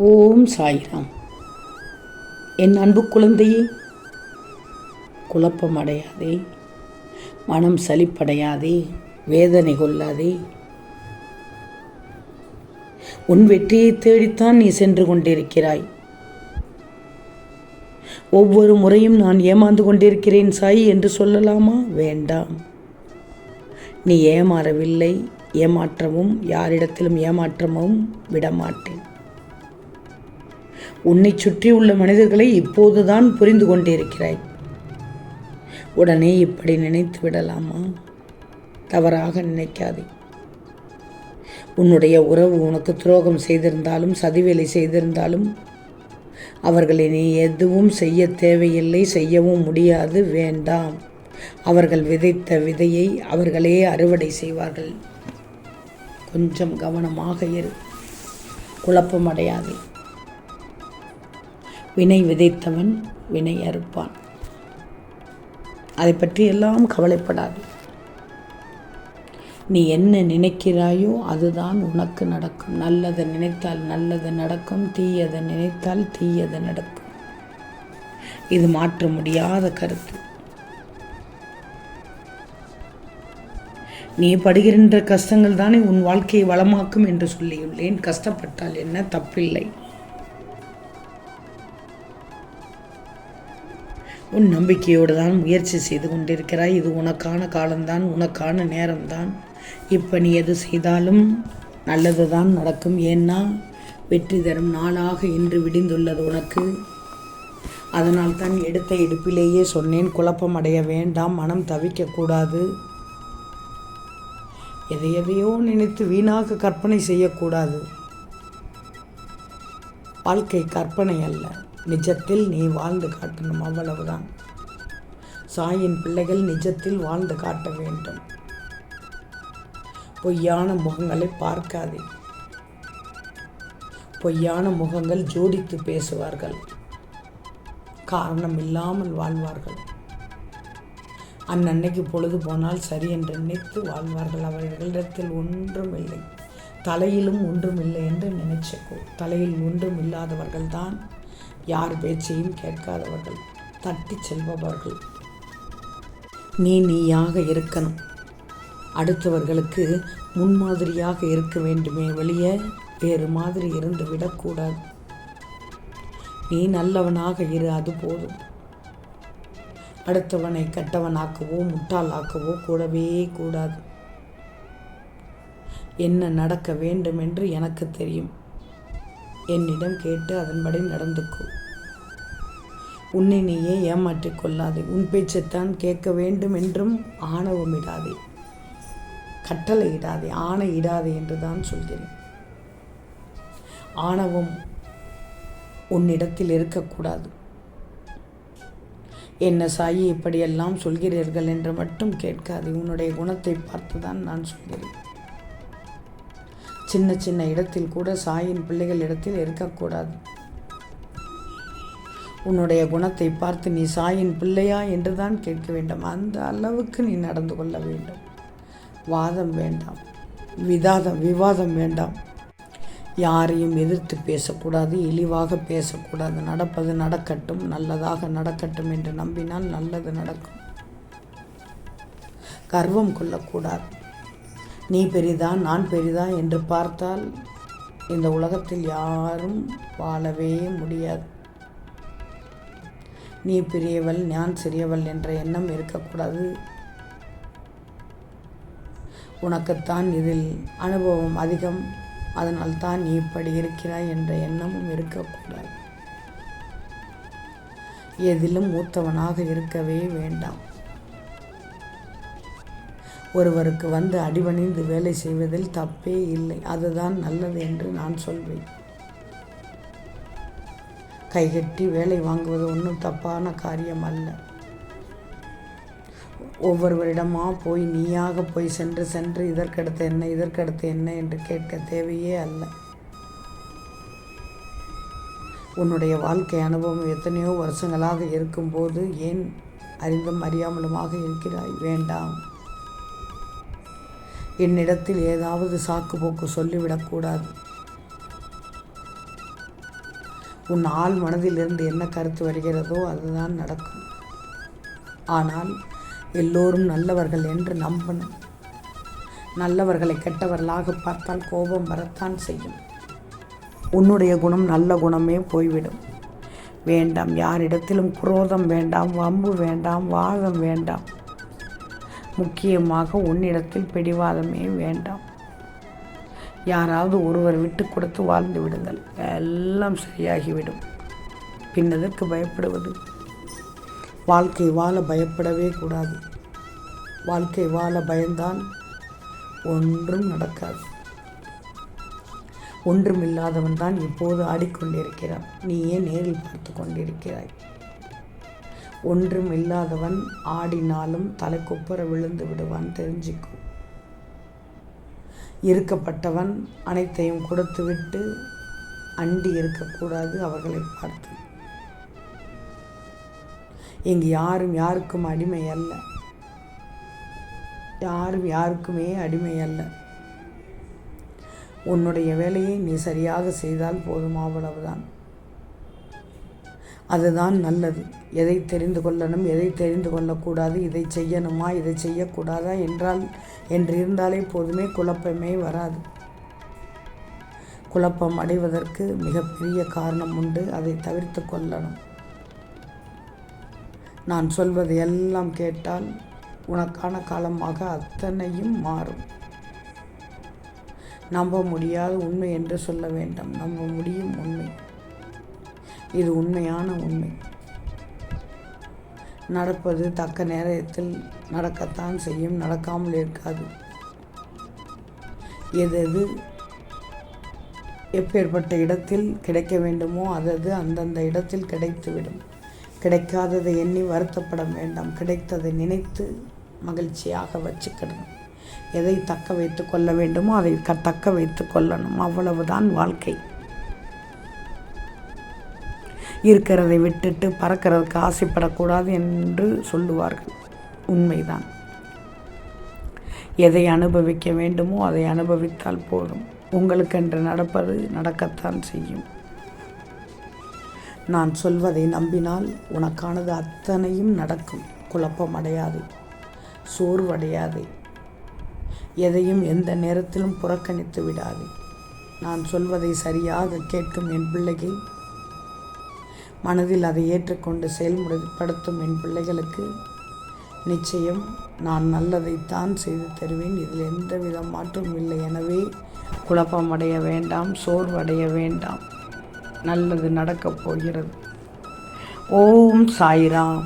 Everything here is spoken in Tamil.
ஓம் சாய்ராம். என் அன்பு குழந்தையே குழப்பமடையாதே மனம் சலிப்படையாதே வேதனை கொள்ளாதே. உன் வெற்றியை தேடித்தான் நீ சென்று கொண்டிருக்கிறாய். ஒவ்வொரு முறையும் நான் ஏமாந்து கொண்டிருக்கிறேன் சாய் என்று சொல்லலாமா? வேண்டாம். நீ ஏமாறவில்லை ஏமாற்றவும் யாரிடத்திலும் ஏமாற்றமும் விடமாட்டேன். உன்னை சுற்றியுள்ள மனிதர்களை இப்போதுதான் புரிந்து கொண்டிருக்கிறாய். உடனே இப்படி நினைத்து விடலாமா? தவறாக நினைக்காதே. உன்னுடைய உறவு உனக்கு துரோகம் செய்திருந்தாலும் சதிவேலை செய்திருந்தாலும் அவர்களை நீ எதுவும் செய்ய தேவையில்லை செய்யவும் முடியாது வேண்டாம். அவர்கள் விதைத்த விதையை அவர்களே அறுவடை செய்வார்கள். கொஞ்சம் கவனமாக இரு. குழப்பமடையாதே. வினை விதைத்தவன் வினை அறுப்பான். அதை பற்றி எல்லாம் கவலைப்படாது. நீ என்ன நினைக்கிறாயோ அதுதான் உனக்கு நடக்கும். நல்லதை நினைத்தால் நல்லது நடக்கும் தீயதை நினைத்தால் தீயது நடக்கும். இது மாற்ற முடியாத கருத்து. நீ படுகின்ற கஷ்டங்கள் தானே உன் வாழ்க்கையை வளமாக்கும் என்று சொல்லியுள்ளேன். கஷ்டப்பட்டால் என்ன? தப்பில்லை. உன் நம்பிக்கையோடு தான் முயற்சி செய்து கொண்டிருக்கிறாய். இது உனக்கான காலம்தான் உனக்கான நேரம்தான். இப்போ நீ எது செய்தாலும் நல்லது தான் நடக்கும். ஏன்னா வெற்றி தரும் நாளாக இன்று விடிந்துள்ளது உனக்கு. அதனால் தான் எடுத்த எடுப்பிலேயே சொன்னேன் குழப்பம் அடைய வேண்டாம் மனம் தவிக்கக்கூடாது எதை எதையோ நினைத்து வீணாக கற்பனை செய்யக்கூடாது வாழ்க்கை கற்பனை அல்ல. நிஜத்தில் நீ வாழ்ந்து காட்டணும் அவ்வளவுதான். சாயின் பிள்ளைகள் நிஜத்தில் வாழ்ந்து காட்ட வேண்டும். பொய்யான முகங்களை பார்க்காதே. பொய்யான முகங்கள் ஜோடித்து பேசுவார்கள். காரணம் இல்லாமல் வாழ்வார்கள். அன்னன்னைக்கு பொழுது போனால் சரி என்று நினைத்து வாழ்வார்கள். அவர்களிடத்தில் ஒன்றும் இல்லை தலையிலும் ஒன்றும் இல்லை என்று நினைச்சக்கோ. தலையில் ஒன்றும் இல்லாதவர்கள்தான் யார் பேச்சையும் கேட்காதவர்கள் தட்டி செல்பவர்கள். நீ நீயாக இருக்கணும். அடுத்தவர்களுக்கு முன்மாதிரியாக இருக்க வேண்டுமே வெளிய வேறு மாதிரி இருந்து விடக்கூடாது. நீ நல்லவனாக இரு அது போதும். அடுத்தவனை கெட்டவனாக்கவோ முட்டாளாக்கவோ கூடவே கூடாது. என்ன நடக்க வேண்டும் என்று எனக்கு தெரியும். என்னிடம் கேட்டு அதன்படி நடந்துக்கோ. உன்னை நீயே ஏமாற்றிக் கொள்ளாதே. உன் பேச்சைத்தான் கேட்க வேண்டும் என்றும் ஆணவமிடாதே. கட்டளை இடாதே. ஆணை இடாதே என்று தான் சொல்கிறேன். ஆணவம் உன்னிடத்தில் இருக்கக்கூடாது. என்ன சாயி இப்படியெல்லாம் சொல்கிறீர்கள் என்று மட்டும் கேட்காது. உன்னுடைய குணத்தை பார்த்து தான் நான் சொல்கிறேன். சின்ன சின்ன இடத்தில் கூட சாயின் பிள்ளைகள் இடத்தில் இருக்கக்கூடாது. உன்னுடைய குணத்தை பார்த்து நீ சாயின் பிள்ளையா என்று தான் கேட்க வேண்டும். அந்த அளவுக்கு நீ நடந்து கொள்ள வேண்டும். வாதம் வேண்டாம். விதாதம் விவாதம் வேண்டாம். யாரையும் எதிர்த்து பேசக்கூடாது இழிவாக பேசக்கூடாது. நடப்பது நடக்கட்டும் நல்லதாக நடக்கட்டும் என்று நம்பினால் நல்லது நடக்கும். கர்வம் கொள்ளக்கூடாது. நீ பெரிதா நான் பெரிதா என்று பார்த்தால் இந்த உலகத்தில் யாரும் வாழவே முடியாது. நீ பெரியவள் நான் சிறியவள் என்ற எண்ணம் இருக்கக்கூடாது. உனக்குத்தான் இதில் அனுபவம் அதிகம். அதனால் தான் நீ இப்படி இருக்கிறாய் என்ற எண்ணமும் இருக்கக்கூடாது. எதிலும் மூத்தவனாக இருக்கவே வேண்டாம். ஒருவருக்கு வந்து அடிபணிந்து வேலை செய்வதில் தப்பே இல்லை. அதுதான் நல்லது என்று நான் சொல்வேன். கைகட்டி வேலை வாங்குவது ஒன்றும் தப்பான காரியம் அல்ல. ஒவ்வொருவரிடமா போய் நீயாக போய் சென்று சென்று இதற்கடுத்து என்ன இதற்கடுத்து என்ன என்று கேட்க தேவையே அல்ல. உன்னுடைய வாழ்க்கை அனுபவம் எத்தனையோ வருஷங்களாக இருக்கும்போது ஏன் அறிந்தும் அறியாமலுமாக இருக்கிறாய்? வேண்டாம். என்னிடத்தில் ஏதாவது சாக்கு போக்கு சொல்லிவிடக்கூடாது. உன் ஆள் மனதிலிருந்து என்ன கருத்து வருகிறதோ அதுதான் நடக்கும். ஆனால் எல்லோரும் நல்லவர்கள் என்று நம்பணும். நல்லவர்களை கெட்டவர்களாக பார்த்தால் கோபம் வரத்தான் செய்யும். உன்னுடைய குணம் நல்ல குணமே போய்விடும். வேண்டாம் யாரிடத்திலும் குரோதம் வேண்டாம் வம்பு வேண்டாம் வாதம் வேண்டாம். முக்கியமாக உன்னிடத்தில் பிடிவாதமே வேண்டாம். யாராவது ஒருவர் விட்டு கொடுத்து வாழ்ந்து விடுங்கள். எல்லாம் சரியாகிவிடும். பின்னதற்கு பயப்படுவது? வாழ்க்கை வாழ பயப்படவே கூடாது. வாழ்க்கை வாழ பயந்தால் ஒன்றும் நடக்காது. ஒன்றுமில்லாதவன் தான் இப்போது ஆடிக்கொண்டிருக்கிறான். நீயே நேரில் பார்த்து கொண்டிருக்கிறாய். ஒன்றும் இல்லாதவன் ஆடினாலும் தலைக்குப்புற விழுந்து விடுவான் தெரிஞ்சுக்கும் இருக்கப்பட்டவன் அனைத்தையும் கொடுத்துவிட்டு அண்டி இருக்கக்கூடாது அவர்களை பார்த்து. இங்கு யாரும் யாருக்கும் அடிமை அல்ல. யாரும் யாருக்குமே அடிமை அல்ல. உன்னுடைய வேலையை நீ சரியாக செய்தால் போதும் அவ்வளவுதான். அதுதான் நல்லது. எதை தெரிந்து கொள்ளணும் எதை தெரிந்து கொள்ளக்கூடாது இதை செய்யணுமா இதை செய்யக்கூடாதா என்றால் என்று இருந்தாலே போதுமே குழப்பமே வராது. குழப்பம் அடைவதற்கு மிகப்பெரிய காரணம் உண்டு. அதை தவிர்த்து கொள்ளணும். நான் சொல்வது எல்லாம் கேட்டால் உனக்கான காலமாக அத்தனையும் மாறும். நம்ப முடியாத உண்மை என்று சொல்ல வேண்டாம். நம்ப முடியும் உண்மை. இது உண்மையான உண்மை. நடப்பது தக்க நேரத்தில் நடக்கத்தான் செய்யும் நடக்காமல் இருக்காது. எது எது எப்பேற்பட்ட இடத்தில் கிடைக்க வேண்டுமோ அதது அந்தந்த இடத்தில் கிடைத்துவிடும். கிடைக்காததை எண்ணி வருத்தப்பட வேண்டாம். கிடைத்ததை நினைத்து மகிழ்ச்சியாக வச்சுக்கணும். எதை தக்க வைத்து கொள்ள வேண்டுமோ அதை க தக்க வைத்து கொள்ளணும். அவ்வளவுதான் வாழ்க்கை. இருக்கிறதை விட்டுட்டு பறக்கிறதுக்கு ஆசைப்படக்கூடாது என்று சொல்லுவார்கள். உண்மைதான். எதை அனுபவிக்க வேண்டுமோ அதை அனுபவித்தால் போதும். உங்களுக்கென்று நடப்பது நடக்கத்தான் செய்யும். நான் சொல்வதை நம்பினால் உனக்கானது அத்தனையும் நடக்கும். குழப்பம் அடையாது. சோர்வடையாது. எதையும் எந்த நேரத்திலும் புறக்கணித்து விடாது. நான் சொல்வதை சரியாக கேட்கும் என் பிள்ளைகள் மனதில் அதை ஏற்றுக்கொண்டு செயல்முறைப்படுத்தும் என் பிள்ளைகளுக்கு நிச்சயம் நான் நல்லதைத்தான் செய்து தருவேன். இதில் எந்த வித மாற்றமும் இல்லை. எனவே குழப்பம் அடைய வேண்டாம் சோர்வடைய வேண்டாம். நல்லது நடக்கப் போகிறது. ஓம் சாய்ராம்.